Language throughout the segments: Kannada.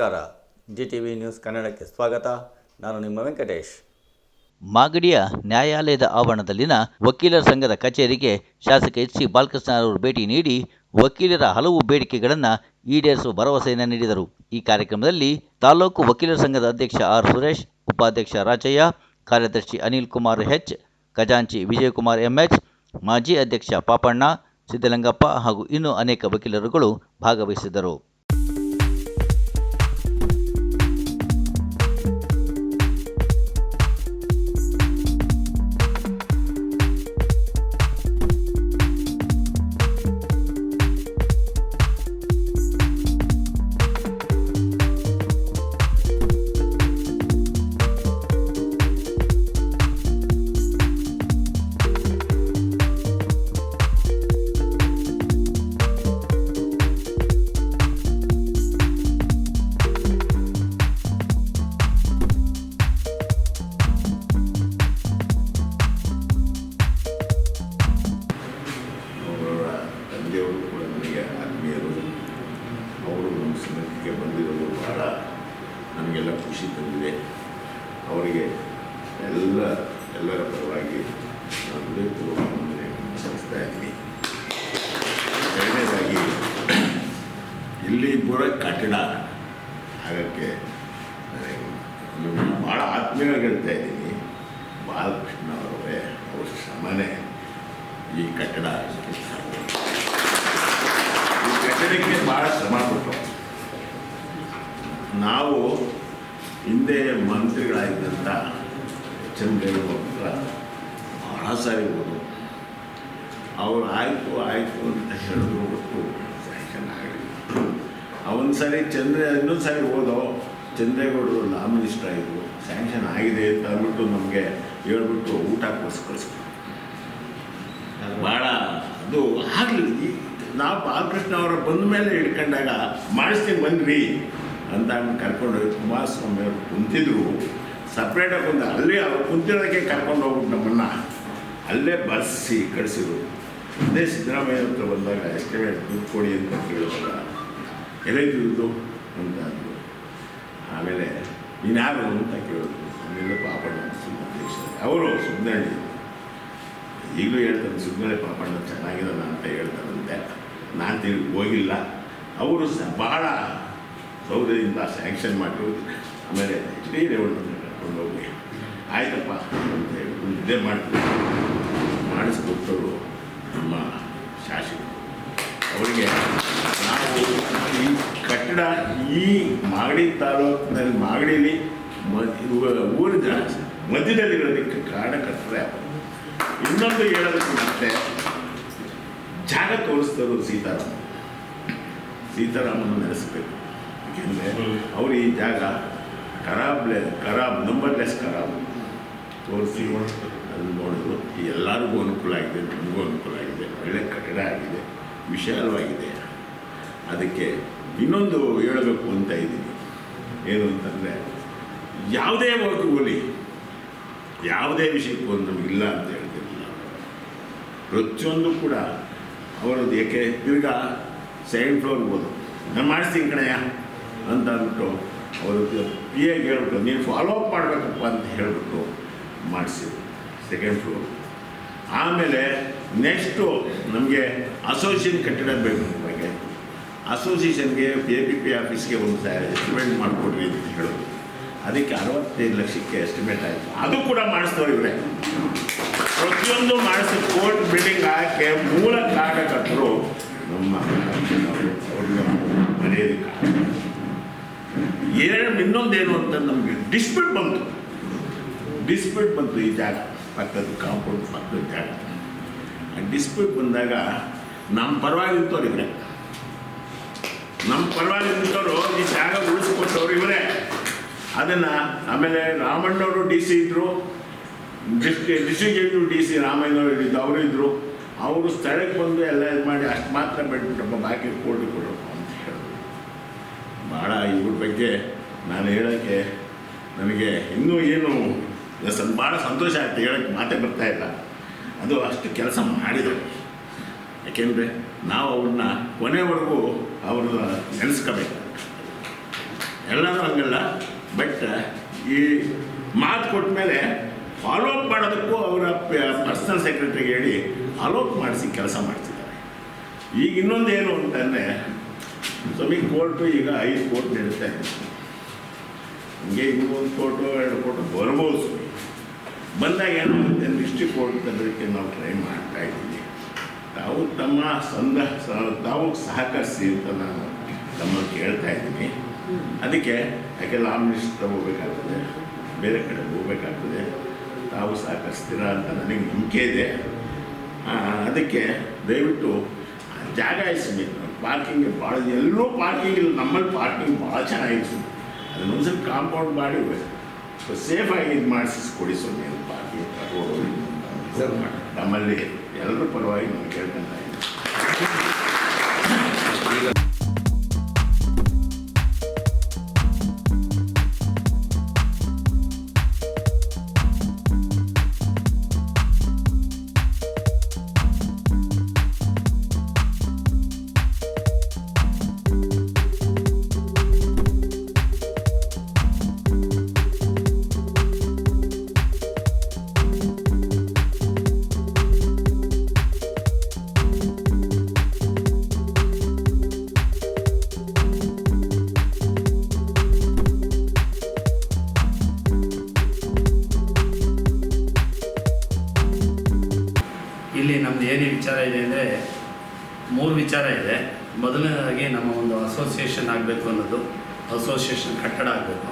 ನಮಸ್ಕಾರ. ಜಿ ಟಿ ವಿ ನ್ಯೂಸ್ ಕನ್ನಡಕ್ಕೆ ಸ್ವಾಗತ. ನಾನು ನಿಮ್ಮ ವೆಂಕಟೇಶ್. ಮಾಗಡಿಯ ನ್ಯಾಯಾಲಯದ ಆವರಣದಲ್ಲಿನ ವಕೀಲರ ಸಂಘದ ಕಚೇರಿಗೆ ಶಾಸಕ ಎಚ್ ಸಿ ಬಾಲಕೃಷ್ಣ ಅವರು ಭೇಟಿ ನೀಡಿ ವಕೀಲರ ಹಲವು ಬೇಡಿಕೆಗಳನ್ನು ಈಡೇರಿಸುವ ಭರವಸೆಯನ್ನು ನೀಡಿದರು. ಈ ಕಾರ್ಯಕ್ರಮದಲ್ಲಿ ತಾಲೂಕು ವಕೀಲರ ಸಂಘದ ಅಧ್ಯಕ್ಷ ಆರ್ ಸುರೇಶ್, ಉಪಾಧ್ಯಕ್ಷ ರಾಜಯ್ಯ ಕಾರ್ಯದರ್ಶಿ ಅನಿಲ್ ಕುಮಾರ್ ಎಚ್, ಖಜಾಂಚಿ ವಿಜಯಕುಮಾರ್ ಎಂಎಚ್, ಮಾಜಿ ಅಧ್ಯಕ್ಷ ಪಾಪಣ್ಣ, ಸಿದ್ದಲಿಂಗಪ್ಪ ಹಾಗೂ ಇನ್ನೂ ಅನೇಕ ವಕೀಲರುಗಳು ಭಾಗವಹಿಸಿದ್ದರು. ಅವರಿಗೆ ಎಲ್ಲ ಎಲ್ಲರ ಪರವಾಗಿ ನಾನು ಹೃದಯಪೂರ್ವಕವಾಗಿ ಸಲ್ಲಿಸ್ತಾ ಇದ್ದೀನಿ. ಎರಡನೇದಾಗಿ ಇಲ್ಲಿ ಬರೋ ಕಟ್ಟಡ ಆಗಕ್ಕೆ ನನಗೆ ಭಾಳ ಆತ್ಮೀಯವಾಗಿ ಹೇಳ್ತಾ ಇದ್ದೀನಿ ಬಾಲಕೃಷ್ಣ ಅವರೇ ಅವ್ರ ಶ್ರಮನೇ ಈ ಕಟ್ಟಡ ಈ ಕಟ್ಟಡಕ್ಕೆ ಭಾಳ ಶ್ರಮ ಪಟ್ಟು ನಾವು ಹಿಂದೆ ಮಂತ್ರಿಗಳಾಗಿದ್ದಂಥ ಚಂದ್ರೇಗೌಡ ಭಾಳ ಸಾರಿ ಹೋದರು ಅವ್ರು ಆಯಿತು ಆಯಿತು ಅಂತ ಹೇಳಿದ್ರು ಹೊರತು ಆಗಲಿಲ್ಲ ಅವಒಂದು ಸಾರಿ ಚಂದ್ರ, ಇನ್ನೊಂದು ಸಾರಿ ಹೋದೋ, ಚಂದ್ರೇಗೌಡರು ಲಾ ಮಿನಿಸ್ಟರ್ ಆಗಿದ್ರು ಸ್ಯಾಂಕ್ಷನ್ ಆಗಿದೆ ಅಂತ ಅಂದ್ಬಿಟ್ಟು ನಮಗೆ ಹೇಳ್ಬಿಟ್ಟು ಊಟ ಕೊಡಿಸಿ ಕಳಿಸ್ತು ಭಾಳ ಅದು ಆಗಲಿ ನಾವು ಬಾಲಕೃಷ್ಣ ಅವರು ಬಂದ ಮೇಲೆ ಹಿಡ್ಕೊಂಡಾಗ ಮಾಡಿಸ್ತೀನಿ, ಬಂದ್ರಿ. ಅಂತ ಕರ್ಕೊಂಡು ಕುಮಾರಸ್ವಾಮಿ ಅವರು ಕುಂತಿದ್ರು. ಸಪ್ರೇಟಾಗಿ ಬಂದ ಅಲ್ಲೇ ಅವ್ರು ಕುಂತಿರೋದಕ್ಕೆ ಕರ್ಕೊಂಡು ಹೋಗ್ಬಿಟ್ಟು ನಮ್ಮನ್ನು. ಅಲ್ಲೇ ಬರ್ಸಿ ಕಳಿಸಿದ್ರು. ಅದೇ ಸಿದ್ದರಾಮಯ್ಯ ಹತ್ರ ಬಂದಾಗ ಎಷ್ಟೇ ದುಡ್ಡು ಕೊಡಿ ಅಂತ ಕೇಳುವಾಗ ಎಲ್ಲಿದ್ದು ಅಂತ ಅಂದರು. ಆಮೇಲೆ ನೀನ್ಯಾರು ಅಂತ ಕೇಳಿದ್ರು. ಆಮೇಲೆ ಪಾಪಣ್ಣ ಅಧ್ಯಕ್ಷ ಅವರು ಸುಮ್ಮನೆ ಈಗಲೂ ಹೇಳ್ತಾರೆ ಸುಮ್ಮನೆ ಪಾಪಣ್ಣ ಚೆನ್ನಾಗಿದ್ದಾನ ಅಂತ ಹೇಳ್ತಾರಂತೆ. ನಾನು ತಿರುಗಿ ಹೋಗಿಲ್ಲ. ಅವರು ಸಹ ಭಾಳ ಸೌದದಿಂದ ಸ್ಯಾಂಕ್ಷನ್ ಮಾಡಿರೋದು ಆಮೇಲೆ ಇಡೀ ರೇವಣ್ಣನ ಕರ್ಕೊಂಡು ಹೋಗಿ ಆಯ್ತಪ್ಪ ಅಂತ ಹೇಳಿ ಇದೇ ಮಾಡ್ತೀವಿ. ಮಾಡಿಸ್ಕೊಟ್ಟರು ನಮ್ಮ ಶಾಸಕರು. ಅವರಿಗೆ ನಾವು ಈ ಕಟ್ಟಡ ಈ ಮಾಗಡಿ ತಾಲೂಕಿನಲ್ಲಿ ಮಾಗಡಿಲಿ ಊರಿನ ಮಧ್ಯದಲ್ಲಿರೋದಕ್ಕೆ ಕಾರಣ ಕಟ್ಟರೆ ಇನ್ನೊಂದು ಹೇಳೋದಕ್ಕೆ ಮತ್ತೆ ಜಾಗ ತೋರಿಸ್ತರು ಸೀತಾರಾಮ ಸೀತಾರಾಮನ ನೆನೆಸ್ಬೇಕು. ಯಾಕೆಂದರೆ ಅವರು ಈ ಜಾಗ ಖರಾಬ್ಲೆ ಖರಾಬ್ ನಂಬರ್ಲೆಸ್ ಖರಾಬ್ ತೋರಿಸಿ ಅದನ್ನು ನೋಡಿದ್ರು. ಎಲ್ಲರಿಗೂ ಅನುಕೂಲ ಆಗಿದೆ, ನಮಗೂ ಅನುಕೂಲ ಆಗಿದೆ, ಒಳ್ಳೆ ಕಟ್ಟಡ ಆಗಿದೆ, ವಿಶಾಲವಾಗಿದೆ. ಅದಕ್ಕೆ ಇನ್ನೊಂದು ಹೇಳಬೇಕು ಅಂತ ಇದ್ದೀನಿ. ಏನು ಅಂತಂದರೆ, ಯಾವುದೇ ಹೋಲಿ ಯಾವುದೇ ವಿಷಯಕ್ಕೂ ಇಲ್ಲ ಅಂತ ಹೇಳ್ತಿರಲಿಲ್ಲ. ಪ್ರತಿಯೊಂದು ಕೂಡ ಅವರದ್ದು, ಏಕೆ? ತಿರ್ಗಾ ಸೆಕೆಂಡ್ ಫ್ಲೋರ್ಗೆ ಹೋದು ನಾನು ಮಾಡಿಸ್ತೀನಿ ಕಣಯ್ಯ. ಅಂತ ಅಂದ್ಬಿಟ್ಟು ಅವರು ಪಿ ಎಗೆ ಹೇಳ್ಬಿಟ್ಟು ನೀನು ಫಾಲೋ ಅಪ್ ಮಾಡಬೇಕಪ್ಪ ಅಂತ ಹೇಳಿಬಿಟ್ಟು ಮಾಡಿಸಿದ್ರು ಸೆಕೆಂಡ್ ಫ್ಲೋರ್ ಆಮೇಲೆ ನೆಕ್ಸ್ಟು ನಮಗೆ ಅಸೋಸಿಯೇಷನ್ ಕಟ್ಟಡ ಬೇಕು ನಮಗೆ ಅಸೋಸಿಯೇಷನ್ಗೆ ಎ ಪಿ ಪಿ ಆಫೀಸ್ಗೆ ಒಂದು ಎಸ್ಟಿಮೇಟ್ ಮಾಡಿಕೊಡ್ರಿ ಅಂತ ಹೇಳೋದು ಅದಕ್ಕೆ ಅರವತ್ತೈದು ಲಕ್ಷಕ್ಕೆ ಎಸ್ಟಿಮೇಟ್ ಆಯಿತು ಅದು ಕೂಡ ಮಾಡಿಸ್ತವ್ರು ಇವರೇ ಪ್ರತಿಯೊಂದು ಮಾಡಿಸಿ ಕೋರ್ಟ್ ಬಿಲ್ಡಿಂಗ್ ಹಾಕಿ ಮೂಲ ಕಾರಣಕರ್ತರು ನಮ್ಮ ಅವ್ರಿಗೆ ಮರೆಯೋದಕ್ಕೆ ಎರಡು ಇನ್ನೊಂದೇನು ಅಂತ ನಮಗೆ ಡಿಸ್ಪ್ಯೂಟ್ ಬಂತು. ಡಿಸ್ಪ್ಯೂಟ್ ಬಂತು ಈ ಜಾಗ ಪಕ್ಕದ ಕಾಂಪೌಂಡ್ ಪಕ್ಕದ ಜಾಗ. ಆ ಡಿಸ್ಪ್ಯೂಟ್ ಬಂದಾಗ ನಮ್ಮ ಪರವಾಗಿ ಇವರೇ. ನಮ್ಮ ಪರವಾಗಿ ಈ ಜಾಗ ಉಳಿಸ್ಕೊಟ್ಟವ್ರು ಇವರೇ. ಅದನ್ನು ಆಮೇಲೆ ರಾಮಣ್ಣವರು ಡಿ ಸಿ ಇದ್ದರು ಡಿಸ್ಟ್ರಿ ಡಿಸ್ಟ್ರಿಕ್ಟ್ ಡಿ ಸಿ ರಾಮಣ್ಣವರು ಇದ್ದು ಅವರು ಇದ್ದರು ಅವರು ಸ್ಥಳಕ್ಕೆ ಬಂದು ಎಲ್ಲ ಇದು ಮಾಡಿ ಅಷ್ಟು ಮಾತ್ರ ಬಿಟ್ಬಿಟ್ಟಪ್ಪ ಬಾಕಿ ಕೊಡಿ ಕೊಡು ಭಾಳ ಇವ್ರ ಬಗ್ಗೆ ನಾನು ಹೇಳೋಕ್ಕೆ ನನಗೆ ಇನ್ನೂ ಏನು ಸ್ವಲ್ಪ ಭಾಳ ಸಂತೋಷ ಆಗ್ತದೆ ಹೇಳೋಕ್ಕೆ ಮಾತೇ ಇಲ್ಲ. ಅದು ಅಷ್ಟು ಕೆಲಸ ಮಾಡಿದರು. ಯಾಕೆಂದರೆ ನಾವು ಅವ್ರನ್ನ ಕೊನೆವರೆಗೂ ಅವ್ರನ್ನ ನೆನೆಸ್ಕೋಬೇಕು. ಎಲ್ಲರೂ ಹಂಗಲ್ಲ ಬಟ್ ಈ ಮಾತು ಕೊಟ್ಟ ಮೇಲೆ ಫಾಲೋ ಅಪ್ ಮಾಡೋದಕ್ಕೂ ಅವರ ಪರ್ಸನಲ್ ಸೆಕ್ರೆಟರಿಗೆ ಹೇಳಿ ಫಾಲೋ ಅಪ್ ಮಾಡಿಸಿ ಕೆಲಸ ಮಾಡ್ತಿದ್ದಾರೆ. ಈಗ ಇನ್ನೊಂದು ಏನು ಅಂತಂದರೆ ಸ್ವಾಮಿ, ಕೋರ್ಟು ಈಗ ಐದು ಕೋರ್ಟ್ ನಡೀತಾ ಇದೆ. ಹಿಂಗೆ ಇನ್ನೊಂದು ಕೋರ್ಟು, ಎರಡು ಕೋರ್ಟು ಬರ್ಬೋದು ಸ್ವಾಮಿ. ಬಂದಾಗ ಏನಾಗುತ್ತೆ ಡಿಸ್ಟಿಕ್ ಕೋರ್ಟ್ ತರೋದಕ್ಕೆ ನಾವು ಟ್ರೈ ಮಾಡ್ತಾ ಇದ್ದೀವಿ. ತಾವು ತಮ್ಮ ಸಂದ ತಾವು ಸಹಕರಿಸಿ ಅಂತ ನಾನು ತಮ್ಮ ಕೇಳ್ತಾ ಇದ್ದೀನಿ. ಅದಕ್ಕೆ ಯಾಕೆ ಲಾ ಮಿನಿಸ್ಟರ್ ಹೋಗ್ಬೇಕಾಗ್ತದೆ ಬೇರೆ ಕಡೆ ಹೋಗ್ಬೇಕಾಗ್ತದೆ, ತಾವು ಸಹಕರಿಸ್ತೀರಾ ಅಂತ ನನಗೆ ನಂಬಿಕೆ ಇದೆ. ಅದಕ್ಕೆ ದಯವಿಟ್ಟು ಜಾಗ ಇಸ್ಮಿ ಪಾರ್ಕಿಂಗ್ ಭಾಳ ಎಲ್ಲರೂ ಪಾರ್ಕಿಂಗ್ ಇಲ್ಲ ನಮ್ಮಲ್ಲಿ ಪಾರ್ಕಿಂಗ್ ಭಾಳ ಚೆನ್ನಾಗಿತ್ತು. ಅದನ್ನು ಒಂದು ಸ್ವಲ್ಪ ಕಾಂಪೌಂಡ್ ಮಾಡಿ ಸೇಫಾಗಿ ಇದು ಮಾಡಿಸಿ ಕೊಡಿ ಸ್ವಾಮಿ ಪಾರ್ಕಿಂಗ್ ರೋಡು ನಮ್ಮಲ್ಲಿ ಎಲ್ಲರೂ ಪರವಾಗಿ ನಾನು ಕೇಳ್ಕೊಂತ ಅಸೋಸಿಯೇಷನ್ ಕಟ್ಟಡ ಆಗಬೇಕು.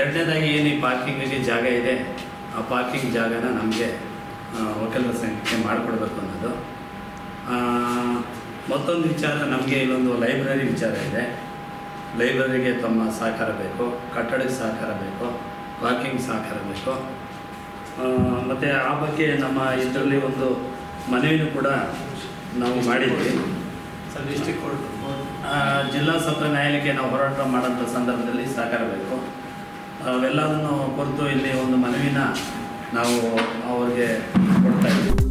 ಎರಡನೇದಾಗಿ ಏನು ಈ ಪಾರ್ಕಿಂಗಿಗೆ ಜಾಗ ಇದೆ, ಆ ಪಾರ್ಕಿಂಗ್ ಜಾಗನ ನಮಗೆ ವಕೀಲರ ಸಂಖ್ಯೆ ಮಾಡಿಕೊಡ್ಬೇಕು ಅನ್ನೋದು. ಮತ್ತೊಂದು ವಿಚಾರ, ನಮಗೆ ಇಲ್ಲೊಂದು ಲೈಬ್ರರಿ ವಿಚಾರ ಇದೆ. ಲೈಬ್ರರಿಗೆ ತಮ್ಮ ಸಹಕಾರ ಬೇಕು, ಕಟ್ಟಡಕ್ಕೆ ಸಹಕಾರ ಬೇಕು ಪಾರ್ಕಿಂಗ್ ಸಹಕಾರ ಬೇಕು. ಮತ್ತು ಆ ಬಗ್ಗೆ ನಮ್ಮ ಇದರಲ್ಲಿ ಒಂದು ಮನವಿನೂ ಕೂಡ ನಾವು ಮಾಡಿದ್ವಿ. ಡಿಸ್ಟಿಕ್ ಕೋರ್ಟ್ ಜಿಲ್ಲಾ ಸತ್ರ ನ್ಯಾಯಾಲಯಕ್ಕೆ ನಾವು ಹೋರಾಟ ಮಾಡೋಂಥ ಸಂದರ್ಭದಲ್ಲಿ ಸಹಕಾರ ಬೇಕು ಅವೆಲ್ಲದನ್ನು ಕುರಿತು ಇಲ್ಲಿ ಒಂದು ಮನವಿನ ನಾವು ಅವ್ರಿಗೆ ಕೊಡ್ತಾ ಇದ್ದೀವಿ.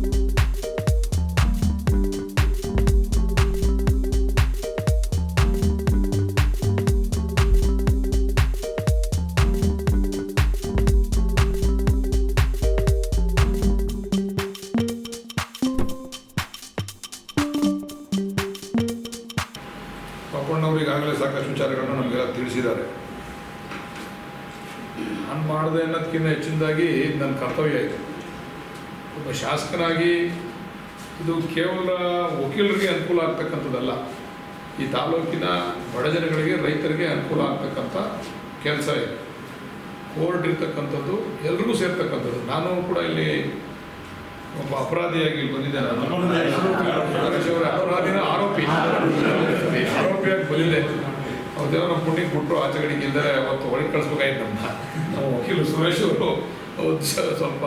ಸಾಕಷ್ಟು ನಮಗೆಲ್ಲ ತಿಳಿಸಿದ್ದಾರೆ. ನಾನು ಮಾಡಿದೆ ಅನ್ನೋದಕ್ಕಿಂತ ಹೆಚ್ಚಿನದಾಗಿ ನನ್ನ ಕರ್ತವ್ಯ ಇದೆ. ಒಬ್ಬ ಶಾಸಕನಾಗಿ ಇದು ಕೇವಲ ವಕೀಲರಿಗೆ ಅನುಕೂಲ ಆಗ್ತಕ್ಕಂಥದ್ದಲ್ಲ. ಈ ತಾಲೂಕಿನ ಬಡ ಜನಗಳಿಗೆ ರೈತರಿಗೆ ಅನುಕೂಲ ಆಗ್ತಕ್ಕಂಥ ಕೆಲಸ ಇದೆ. ಕೋರ್ಟ್ ಇರ್ತಕ್ಕಂಥದ್ದು ಎಲ್ರಿಗೂ ಸೇರ್ತಕ್ಕಂಥದ್ದು. ನಾನು ಕೂಡ ಇಲ್ಲಿ ಒಬ್ಬ ಅಪರಾಧಿಯಾಗಿ ಬಂದಿದ್ದೆ ನಾನು ಅವರ ಆರೋಪಿ. ಆರೋಪಿಯಾಗಿ ಬಂದಿದ್ದೆ. ನಮ್ಮ ಪುಟ್ಟಿಗೆ ಕೊಟ್ಟರು ಆಚೆ ಕಡೆಗೆ ಇಲ್ದರೆ ಅವತ್ತು ಒಳಗೆ ಕಳಿಸ್ಬೇಕಾಯ್ತು ನಮ್ಮ ನಮ್ಮ ವಕೀಲರು ಸುರೇಶ್ ಅವರು ಅವತ್ತು ಸ್ವಲ್ಪ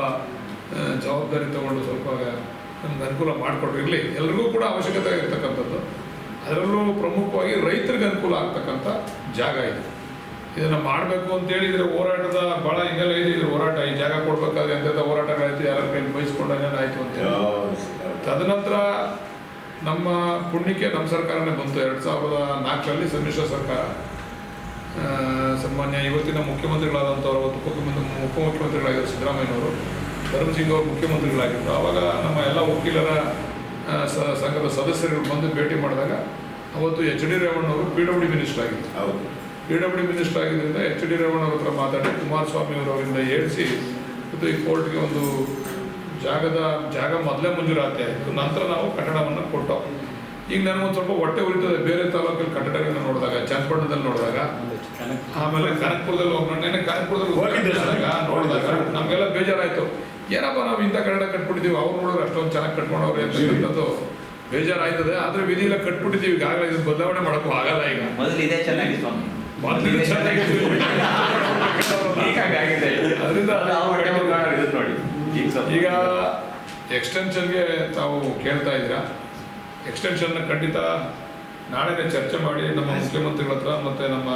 ಜವಾಬ್ದಾರಿ ತಗೊಂಡು ಸ್ವಲ್ಪ ನಮ್ಗೆ ಅನುಕೂಲ ಮಾಡಿಕೊಟ್ರು. ಇರಲಿ ಎಲ್ರಿಗೂ ಕೂಡ ಅವಶ್ಯಕತೆ ಇರ್ತಕ್ಕಂಥದ್ದು. ಅದರಲ್ಲೂ ಪ್ರಮುಖವಾಗಿ ರೈತರಿಗೆ ಅನುಕೂಲ ಆಗ್ತಕ್ಕಂಥ ಜಾಗ ಇದೆ. ಇದನ್ನು ಮಾಡಬೇಕು ಅಂತೇಳಿ ಇದ್ರ ಹೋರಾಟದ ಭಾಳ ಹಿಂಗೆಲ್ಲ ಇದೆ. ಇದ್ರ ಹೋರಾಟ ಈ ಜಾಗ ಕೊಡ್ಬೇಕಾದ್ರೆ ಎಂಥ ಹೋರಾಟಗಳಾಯ್ತು ಯಾರ ಕೈಲಿ ಬಯಸ್ಕೊಂಡಾಗ ಅಂತ ತದನಂತರ ನಮ್ಮ ಪುಣ್ಯಕ್ಕೆ ನಮ್ಮ ಸರ್ಕಾರನೇ ಬಂತು. ಎರಡು ಸಾವಿರದ ನಾಲ್ಕರಲ್ಲಿ ಸಮ್ಮಿಶ್ರ ಸರ್ಕಾರ. ಸನ್ಮಾನ್ಯ ಇವತ್ತಿನ ಮುಖ್ಯಮಂತ್ರಿಗಳಾದಂಥವ್ರು ಅವತ್ತು ಉಪಮುಖ್ಯಮಂತ್ರಿ ಉಪಮುಖ್ಯಮಂತ್ರಿಗಳಾಗಿದ್ದರು ಸಿದ್ದರಾಮಯ್ಯನವರು ಧರ್ಮಸಿಂಗ್ ಅವರು ಮುಖ್ಯಮಂತ್ರಿಗಳಾಗಿದ್ದರು. ಆವಾಗ ನಮ್ಮ ಎಲ್ಲ ವಕೀಲರ ಸಂಘದ ಸದಸ್ಯರುಗಳು ಬಂದು ಭೇಟಿ ಮಾಡಿದಾಗ ಅವತ್ತು ಎಚ್ ಡಿ ರೇವಣ್ಣವರು ಪಿ ಡಬ್ಲ್ಯೂ ಡಿ ಮಿನಿಸ್ಟರ್ ಆಗಿದ್ದರು. ಹೌದು. ಪಿ ಡಬ್ಲ್ಯೂ ಮಿನಿಸ್ಟರ್ ಆಗಿದ್ದರಿಂದ ಎಚ್ ಡಿ ರೇವಣ್ಣ ಅವ್ರ ಹತ್ರ ಮಾತಾಡಿ ಕುಮಾರಸ್ವಾಮಿ ಅವರಿಂದ ಹೇಳಿಸಿ ಮತ್ತು ಈ ಕೋರ್ಟ್ಗೆ ಒಂದು ಜಾಗದ ಜಾಗ ಮೊದಲೇ ಮಂಜೂರಾತಿ ಆಯಿತು. ನಂತರ ನಾವು ಕಟ್ಟಡವನ್ನು ಕೊಟ್ಟು. ಈಗ ನನಗೊಂದು ಸ್ವಲ್ಪ ಹೊಟ್ಟೆ ಉಳಿತದೆ ಬೇರೆ ತಾಲೂಕಲ್ಲಿ ಕಟ್ಟಡಗಳನ್ನ ನೋಡಿದಾಗ ಚನ್ನಪಟ್ಟಣದಲ್ಲಿ ನೋಡಿದಾಗ ಆಮೇಲೆ ಕನಕಪುರದಲ್ಲಿ ಹೋಗೋಣ ನೆನ್ನೆ ಕನಕಪುರದಲ್ಲಿ ಹೋಗಿದ್ದೆ ಸರ್. ನೋಡಿದಾಗ ನಮಗೆಲ್ಲ ಬೇಜಾರಾಯಿತು. ಏನಪ್ಪ ನಾವು ಇಂಥ ಕಟ್ಟಡ ಕಟ್ಬಿಟ್ಟಿದ್ದೀವಿ ಅವ್ರು ನೋಡಿದ್ರೆ ಅಷ್ಟೊಂದು ಚೆನ್ನಾಗಿ ಕಟ್ಕೊಂಡವ್ರೆ ಅಂತಕ್ಕಂಥದ್ದು ಬೇಜಾರಾಯ್ತದೆ. ಆದರೆ ವಿಧಿಲ್ಲ ಕಟ್ಬಿಟ್ಟಿದ್ದೀವಿ ಈಗಾಗಲೇ ಇದು ಬದಲಾವಣೆ ಮಾಡೋಕ್ಕೂ ಆಗಲ್ಲ ಈಗ. ಮೊದಲು ಇದೇ ಚೆನ್ನಾಗಿ ಸ್ವಾಮಿ. ಮೊದಲು ಚೆನ್ನಾಗಿತ್ತು. ಆಗಿದೆ. ಅದರಿಂದ ಈಗ ಎಕ್ಸ್ಟೆನ್ಷನ್ಗೆ ತಾವು ಕೇಳ್ತಾ ಇದ್ದೀರಾ? ಎಕ್ಸ್ಟೆನ್ಷನ್ನ ಖಂಡಿತ ನಾಳೆನೇ ಚರ್ಚೆ ಮಾಡಿ ನಮ್ಮ ಮುಖ್ಯಮಂತ್ರಿಗಳ ಹತ್ರ ಮತ್ತು ನಮ್ಮ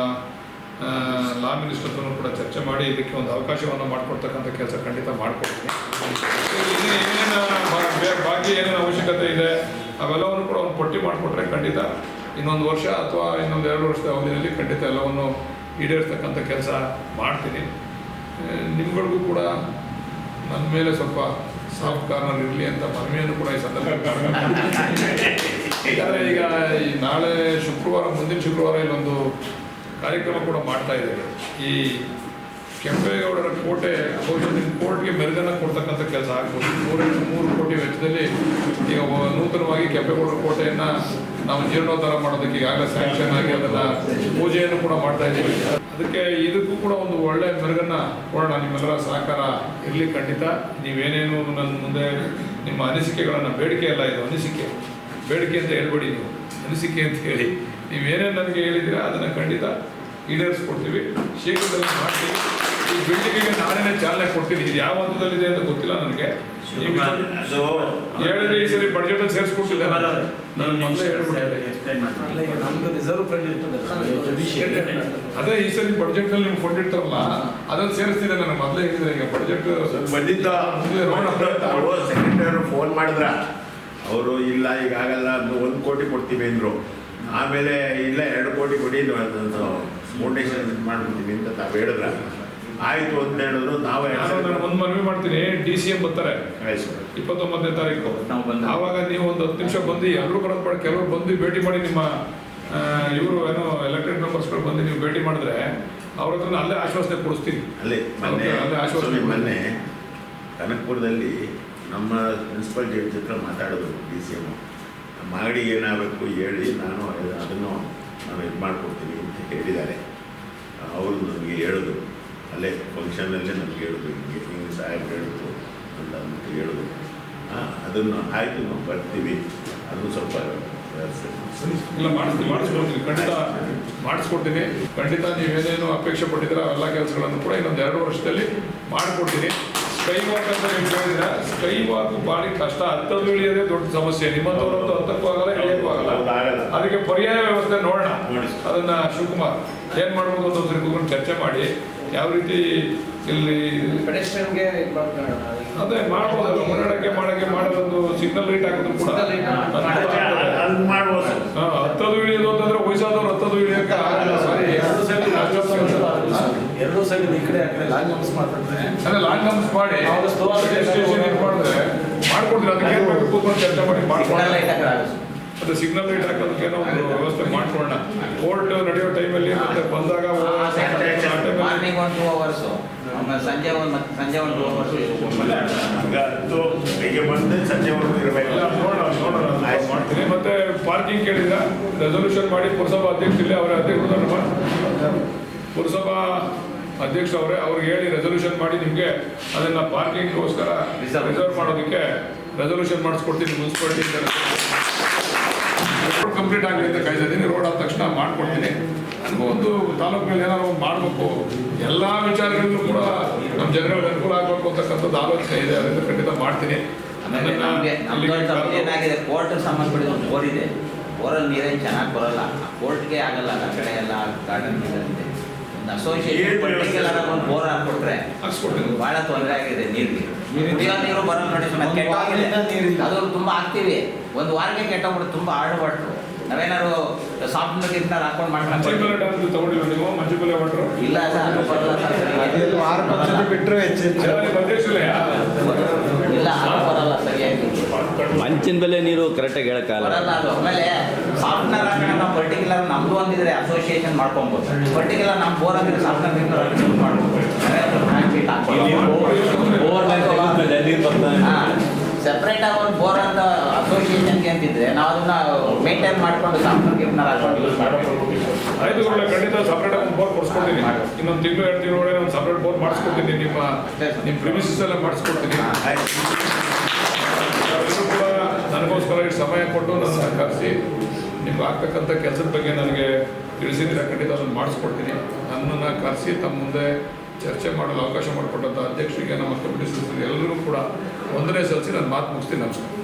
ಲಾ ಮಿನಿಸ್ಟರ್ ಹತ್ರ ಕೂಡ ಚರ್ಚೆ ಮಾಡಿ ಇದಕ್ಕೆ ಒಂದು ಅವಕಾಶವನ್ನು ಮಾಡಿಕೊಡ್ತಕ್ಕಂಥ ಕೆಲಸ ಖಂಡಿತ ಮಾಡಿಕೊಡ್ತೀನಿ. ಏನೇನು ಬಾಕಿ ಏನೇನು ಅವಶ್ಯಕತೆ ಇದೆ ಅವೆಲ್ಲವನ್ನು ಕೂಡ ಒಂದು ಪಟ್ಟಿ ಮಾಡಿಕೊಟ್ರೆ ಖಂಡಿತ ಇನ್ನೊಂದು ವರ್ಷ ಅಥವಾ ಇನ್ನೊಂದು ಎರಡು ವರ್ಷದ ಅವಧಿಯಲ್ಲಿ ಖಂಡಿತ ಎಲ್ಲವನ್ನು ಈಡೇರ್ತಕ್ಕಂಥ ಕೆಲಸ ಮಾಡ್ತೀನಿ. ನಿಮ್ಗಳಿಗೂ ಕೂಡ ನನ್ನ ಮೇಲೆ ಸ್ವಲ್ಪ ಸಾಫ್ಟ್ ಕಾರ್ನರ್ ಇರಲಿ ಅಂತ ಮನವಿಯನ್ನು ಕೂಡ ಈ ಸಂದರ್ಭದಲ್ಲಿ ಈಗ ಈ ನಾಳೆ ಶುಕ್ರವಾರ, ಮುಂದಿನ ಶುಕ್ರವಾರ ಇಲ್ಲೊಂದು ಕಾರ್ಯಕ್ರಮ ಕೂಡ ಮಾಡ್ತಾ ಇದ್ದೇವೆ. ಈ ಕೆಂಪೇಗೌಡರ ಕೋಟೆ, ಬಹುಶಃ ನಿಮ್ಮ ಕೋರ್ಟ್ಗೆ ಮೆರುಗನ್ನ ಕೊಡ್ತಕ್ಕಂಥ ಕೆಲಸ ಆಗ್ಬೋದು. ಮೂರರಿಂದ ಮೂರು ಕೋಟಿ ವೆಚ್ಚದಲ್ಲಿ ಈಗ ನೂತನವಾಗಿ ಕೆಂಪೇಗೌಡರ ಕೋಟೆಯನ್ನು ನಾವು ಜೀರ್ಣೋದ್ಧಾರ ಮಾಡೋದಕ್ಕೆ ಈಗಾಗಲೇ ಸ್ಯಾಂಕ್ಷನ್ ಆಗಿ ಅದನ್ನ ಪೂಜೆಯನ್ನು ಕೂಡ ಮಾಡ್ತಾ ಇದ್ದೀವಿ. ಅದಕ್ಕೆ ಇದಕ್ಕೂ ಕೂಡ ಒಂದು ಒಳ್ಳೆ ಮೆರುಗನ್ನ ಕೊಡೋಣ. ನಿಮ್ಮೆಲ್ಲರ ಸಹಕಾರ ಇರಲಿ ಖಂಡಿತ. ನೀವೇನೇನು ನನ್ನ ಮುಂದೆ ನಿಮ್ಮ ಅನಿಸಿಕೆಗಳನ್ನು ಬೇಡಿಕೆ ಅಲ್ಲ, ಇದು ಅನಿಸಿಕೆ. ಬೇಡಿಕೆ ಅಂತ ಹೇಳ್ಬೇಡಿ ನೀವು. ಅನಿಸಿಕೆ ಅಂತ ಹೇಳಿ. ನೀವೇನೇನು ನನಗೆ ಹೇಳಿದ್ದೀರಾ, ಅದನ್ನು ಖಂಡಿತ ಈಡೇರಿಸ್ಕೊಡ್ತೀವಿ. ಶೀಘ್ರದಲ್ಲಿ ಮಾಡ್ತೀವಿ. ಈ ಬಿಲ್ಡಿಂಗಿಗೆ ನಾನೇ ಚಾಲನೆ ಕೊಡ್ತೀನಿ ಇದು ಯಾವ ಹಂತದಲ್ಲಿದೆ ಅಂತ ಗೊತ್ತಿಲ್ಲ ನನಗೆ. ಹೇಳಿದ್ರೆ ಈ ಸರಿ ಬಡ್ಜೆಟ್ ಸೇರಿಸ್ಕೊಟ್ಟಿಲ್ಲ ನಾನು. ಮೊದಲೇ ಹೇಳ್ಬಿಟ್ಟಿದ್ದೆ. ಅಲ್ಲ, ಈಗ ನಮ್ದು ರಿಸರ್ವ್ ಫಂಡ್ ಇರ್ತದೆ. ಅದೇ ಈ ಸರಿ ಬಡ್ಜೆಟ್ ಅಲ್ಲಿ ನೀವು ಫಂಡ್ ಇರ್ತಾರಲ್ಲ ಅದನ್ನ ಸೇರಿಸ್ತಿದ್ದೆ ನಾನು. ಮೊದಲೇ ಹೇಳಿದ್ರೆ ಈಗ ಬಡ್ಜೆಟ್ ಬಂದಿದ್ದ ನೋಡೋಣ. ಸೆಕ್ರೆಟರಿ ಫೋನ್ ಮಾಡಿದ್ರ? ಅವರು ಇಲ್ಲ ಈಗ ಆಗಲ್ಲ ಒಂದು ಒಂದು ಕೋಟಿ ಕೊಡ್ತೀವಿ ಅಂದ್ರು. ಆಮೇಲೆ ಇಲ್ಲ ಎರಡು ಕೋಟಿ ಕೊಡಿ ಫೌಂಡೇಶನ್ ಮಾಡ್ಬಿಡ್ತೀವಿ ಅಂತ ತಾವು ಹೇಳಿದ್ರ? ಆಯ್ತು ಅಂತ ಹೇಳಿದ್ರು ನಾವೇ ಒಂದು ಮನವಿ ಮಾಡ್ತೀನಿ ಡಿ ಸಿ ಎಂ ಬರ್ತಾರೆ. ಇಪ್ಪತ್ತೊಂಬತ್ತನೇ ತಾರೀಕು. ಆವಾಗ ನೀವು ಒಂದು ಹತ್ತು ನಿಮಿಷ ಬಂದು ಎಲ್ಲರೂ ಬರೋದು ಬೇಡ ಕೆಲವರು ಬಂದು ಭೇಟಿ ಮಾಡಿ ನಿಮ್ಮ ಇವರು ಏನೋ ಎಲೆಕ್ಟೆಡ್ ಮೆಂಬರ್ಸ್ಗಳು ಬಂದು ನೀವು ಭೇಟಿ ಮಾಡಿದ್ರೆ ಅವ್ರ ಹತ್ರ ಅಲ್ಲೇ ಆಶ್ವಾಸನೆ ಕೊಡಿಸ್ತೀನಿ. ಅಲ್ಲೇ ಮೊನ್ನೆ ಆಶ್ವಾಸನೆ ಮೊನ್ನೆ ಕನಕಪುರದಲ್ಲಿ ನಮ್ಮ ಪ್ರಿನ್ಸಿಪಲ್ ಜಡ್ಜ್ ಹತ್ರ ಮಾತಾಡೋದು ಡಿ ಸಿ ಎಂ ಮಾಡಿ ಏನಾಗಬೇಕು ಹೇಳಿ ನಾನು ಅದನ್ನು ನಾನು ಇದು ಮಾಡಿಕೊಡ್ತೀನಿ ಅಂತ ಹೇಳಿದ್ದಾರೆ. ಅವರು ನನಗೆ ಹೇಳಿದ್ರು. ಅಲ್ಲೇ ಫಂಕ್ಷನಲ್ಲೇ ನಮ್ಗೆ ಹೇಳಿದ್ರು ಹಿಂಗೆ ಹಿಂಗೆ ಸಹಾಯ ಹೇಳಿದ್ರು ಅಂತ ಅಂದ್ಬಿಟ್ಟು ಹೇಳಿದ್ರು ಹಾಂ ಅದನ್ನು ಆಯಿತು ನಾವು ಬರ್ತೀವಿ. ಅದನ್ನು ಸ್ವಲ್ಪ. ಇಲ್ಲ ಮಾಡಿಸ್ತೀನಿ ಮಾಡಿಸ್ಕೊಡ್ತೀನಿ ಖಂಡಿತ ಮಾಡಿಸ್ಕೊಡ್ತೀನಿ. ಖಂಡಿತ ನೀವೇನೇನು ಅಪೇಕ್ಷೆ ಪಟ್ಟಿದ್ದೀರ ಎಲ್ಲ ಕೆಲಸಗಳನ್ನು ಕೂಡ ಇನ್ನೊಂದು ಎರಡು ವರ್ಷದಲ್ಲಿ ಮಾಡಿಕೊಡ್ತೀನಿ. ಸ್ಕೈ ವಾಕ್ ಅಂತ ನೀವು ಹೇಳಿದ್ರೆ ಸ್ಕೈ ವಾಕ್ ಭಾರಿ ಕಷ್ಟ. ಹತ್ತದು ಇಳಿಯೋದೇ ದೊಡ್ಡ ಸಮಸ್ಯೆ. ನಿಮ್ಮಂಥವ್ರಂತೂ ಹತ್ತಕ್ಕೂ ಆಗಲ್ಲ ಇಳಿಯಕ್ಕೂ ಆಗಲ್ಲ. ಅದಕ್ಕೆ ಪರ್ಯಾಯ ವ್ಯವಸ್ಥೆ ನೋಡೋಣ. ನೋಡಿ. ಅದನ್ನ ಶಿವಕುಮಾರ್ ಏನ್ ಮಾಡ್ಬೋದು ಅಂತ ಒಂದು ಕೂತ್ಕೊಂಡು ಚರ್ಚೆ ಮಾಡಿ. ಯಾವ ರೀತಿ ಇಲ್ಲಿ ಅದೇ ಮಾಡಬಹುದು ಮುನ್ನಡಕ್ಕೆ ಮಾಡಕ್ಕೆ ಮಾಡೋದೊಂದು ಸಿಗ್ನಲ್ ಲೈಟ್ ಹಾಕಿದ್ರು ಕೂಡ. ಮಾಡ್ಬೋದು. ಹತ್ತದು ಇಳಿಯೋದು ಅಂತಂದ್ರೆ ವಯಸ್ಸಾದವ್ರು ಹತ್ತದು ಇಳಿಯಕ್ಕೆ ಆಗಲ್ಲ. ಸಾರಿ ಎರಡು ಸೈಡ್ ಎರಡು ಸೈಡ್ ಈ ಕಡೆ ಕಡೆ ಲಾಂಗ್ ನಮ್ಸ್ ಮಾಡ್ತಾರೆ ಅದೇ ಲಾಂಗ್ ನಮ್ಸ್ ಮಾಡಿ ಮಾಡಿದ್ರೆ ಮಾಡ್ಕೊಡ್ತೀನಿ ಅದಕ್ಕೆ ಕೂತ್ಕೊಂಡು ಚರ್ಚೆ ಮಾಡಿ ಮಾಡ್ಕೊಳ್ಳೋಣ ಆಗುತ್ತೆ ಅದು ಸಿಗ್ನಲ್ ಲೈಟ್ ಹಾಕೋದಕ್ಕೆ ಏನೋ ಒಂದು ವ್ಯವಸ್ಥೆ ಮಾಡ್ಕೊಳ್ಳೋಣ. ಕೋರ್ಟ್ ನಡೆಯೋ ಟೈಮಲ್ಲಿ ಮತ್ತೆ ಬಂದಾಗ ಮಾರ್ನಿಂಗ್ ಒಂದು ಟೂ ಅವರ್ಸು ಆಮೇಲೆ ಸಂಜೆ ಒಂದು ಮತ್ತೆ ಸಂಜೆ ಒಂದು ಟೂ ಅವರ್ಸ್ ಈಗ ಹತ್ತು ಬೆಳಿಗ್ಗೆ ಬಂದು ಸಂಜೆವರೆಗೂ ಇರಬೇಕು. ಇಲ್ಲ, ನೋಡೋಣ ನೋಡೋಣ ಮಾಡ್ತೀನಿ. ಮತ್ತೆ ಪಾರ್ಕಿಂಗ್ ಕೇಳಿದ ರೆಸೊಲ್ಯೂಷನ್ ಮಾಡಿ ಪುರಸಭಾ ಅಧ್ಯಕ್ಷರಲ್ಲಿ ಅವರ ಅಧ್ಯಕ್ಷರು ಪುರಸಭಾ ಅಧ್ಯಕ್ಷ ಅವರೇ ಅವ್ರಿಗೆ ಹೇಳಿ ರೆಸೊಲ್ಯೂಷನ್ ಮಾಡಿ ನಿಮಗೆ ಅದನ್ನ ಪಾರ್ಕಿಂಗ್ಗೋಸ್ಕರ ರಿಸರ್ವ್ ಮಾಡೋದಕ್ಕೆ ರೆಸೊಲ್ಯೂಷನ್ ಮಾಡಿಸ್ಕೊಡ್ತೀನಿ ಮುನ್ಸಿಪಾಲಿಟಿ ರೋಡ್ ಕಂಪ್ಲೀಟ್ ಆಗಲಿ ಅಂತ ಕಾಯ್ತಾ ಇದ್ದೀನಿ. ರೋಡ್ ಆದ ತಕ್ಷಣ ಮಾಡ್ಕೊಡ್ತೀನಿ. ಒಂದು ತಾಲೂಕಿನಲ್ಲಿ ಏನಾದ್ರು ಒಂದು ಮಾಡಬೇಕು ಎಲ್ಲ ವಿಚಾರಗಳಿಗೂ ಕೂಡ ನಮ್ಮ ಜನಗಳಿಗೆ ಅನುಕೂಲ ಆಗಬೇಕು ಅಂತಕ್ಕಂಥದ್ದು ಆಲೋಚನೆ ಇದೆ. ಅದರಿಂದ ಖಂಡಿತ ಮಾಡ್ತೀನಿ. ಏನಾಗಿದೆ ಕೋರ್ಟ್ ಸಂಬಂಧಪಟ್ಟಿದ ಒಂದು ಬೋರ್ ಇದೆ. ಬೋರಲ್ಲಿ ನೀರೇನು ಚೆನ್ನಾಗಿ ಬರಲ್ಲ. ಆ ಕೋರ್ಟ್ಗೆ ಆಗಲ್ಲ ನಮ್ಮ ಕಡೆ ಎಲ್ಲ ಗಾರ್ಡನ್ ಇದೆ ಒಂದು ಅಸೋಸಿಯೇಷನ್ ಪರ್ಟಿಕ್ಯುಲರ್? ಒಂದು ಬೋರ್ ಹಾಕ್ಬಿಟ್ರೆ ಭಾಳ ತೊಂದರೆ ಆಗಿದೆ ನೀರಿಗೆ. ಕುಡಿಯೋ ನೀರು ಬರಲ್ಲ ನೋಡಿ ಅದು ತುಂಬಾ ಹಾಕ್ತೀವಿ ಒಂದು ವಾರಕ್ಕೆ ಕೆಟ್ಟೋಗ್ಬಿಟ್ಟು ತುಂಬ ಆಡಬಾರ್ದು ನಾವೇನಾದ್ರು ಸಾಫ್ಟ್ ಗಿಫ್ಟ್ನಾರು ಹಾಕೊಂಡು ಮಂಚಿ ಮಾಡ್ಕೊಂಡು ತಗೊಂಡಿಲ್ಲ ನೀವು ಮಂಚಿ ಬೆಲೆ ವಾಟ್ರು ಇಲ್ಲ ಸರ್ ಬರಲ್ಲ. ಬಿಟ್ಟರೆ ಹೆಚ್ಚು ಇಲ್ಲ ಬರಲ್ಲ ಸರಿಯಾಗಿ ಮಂಚಿನ ಬೆಲೆ ನೀರು ಕರೆಕ್ಟಾಗಿ ಹೇಳಕ್ಕಾಗಲ್ಲ ಬರಲ್ಲ ಅದು ಆಮೇಲೆ ಸಾಫ್ಟ್ನರ್ ಹಾಕೊಂಡು ನಾವು ಪರ್ಟಿಕ್ಯುಲರ್ ನಮ್ದು ಒಂದಿದ್ರೆ ಅಸೋಸಿಯೇಷನ್ ಮಾಡ್ಕೊಬೋದು ಪರ್ಟಿಕ್ಯುಲರ್ ನಮ್ಮ ಬೋರ್ ಅಂದ್ರೆ ಸಾಫ್ಟ್ನರ್ ಮಾಡ್ಬೋದು ಸೆಪ್ರೇಟ್ ಆಗಿ ಒಂದು ಬೋರ್ ಅಂತ ಅಸೋಸಿಯೇಷನ್ಗೆ ಅಂತಿದ್ರೆ ನಾವು ಅದನ್ನ ಮೇಂಟೈನ್ ಮಾಡ್ಕೊಂಡು ಸಾಫ್ಟ್ನರ್ ಗಿಫ್ಟ್ನರ್ ಹಾಕೊಂಡು ಯೂಸ್ ಮಾಡ್ಕೊಂಡು ಐದು ಒಳ್ಳೆ ಖಂಡಿತ ಸಪ್ರೇಟ್ ಒಂದು ಬೋರ್ ಕೊಡಿಸ್ಕೊಡ್ತೀನಿ. ಇನ್ನೊಂದು ತಿಂಗಳು ಎರಡು ತಿಂಗಳು ಒಳಗೆ ಒಂದು ಸಪ್ರೇಟ್ ಬೋರ್ ಮಾಡಿಸ್ಕೊಡ್ತೀನಿ. ನಿಮ್ಮ ನಿಮ್ಮ ಪ್ರಿಮಿಸಸ್ ಎಲ್ಲ ಮಾಡಿಸ್ಕೊಡ್ತೀನಿ. ಆಯ್ತು. ಎಲ್ಲರೂ ಕೂಡ ನನಗೋಸ್ಕರ ಇಷ್ಟು ಸಮಯ ಕೊಟ್ಟು ನನ್ನನ್ನು ಕರೆಸಿ ನಿಮ್ಗೆ ಆಗ್ತಕ್ಕಂಥ ಕೆಲಸದ ಬಗ್ಗೆ ನನಗೆ ತಿಳಿಸಿದ್ರೆ ಖಂಡಿತ ಅದನ್ನು ಮಾಡಿಸ್ಕೊಡ್ತೀನಿ. ನನ್ನನ್ನು ಕರೆಸಿ ತಮ್ಮ ಮುಂದೆ ಚರ್ಚೆ ಮಾಡಲು ಅವಕಾಶ ಮಾಡಿಕೊಟ್ಟಂಥ ಅಧ್ಯಕ್ಷರಿಗೆ ನಮ್ಮ ಕಮಿಟಿ ಎಲ್ಲರಿಗೂ ಕೂಡ ಒಂದನೇ ಸಲ್ಲಿಸಿ ನಾನು ಮಾತು ಮುಗಿಸ್ತೀನಿ ನಮಸ್ಕಾರ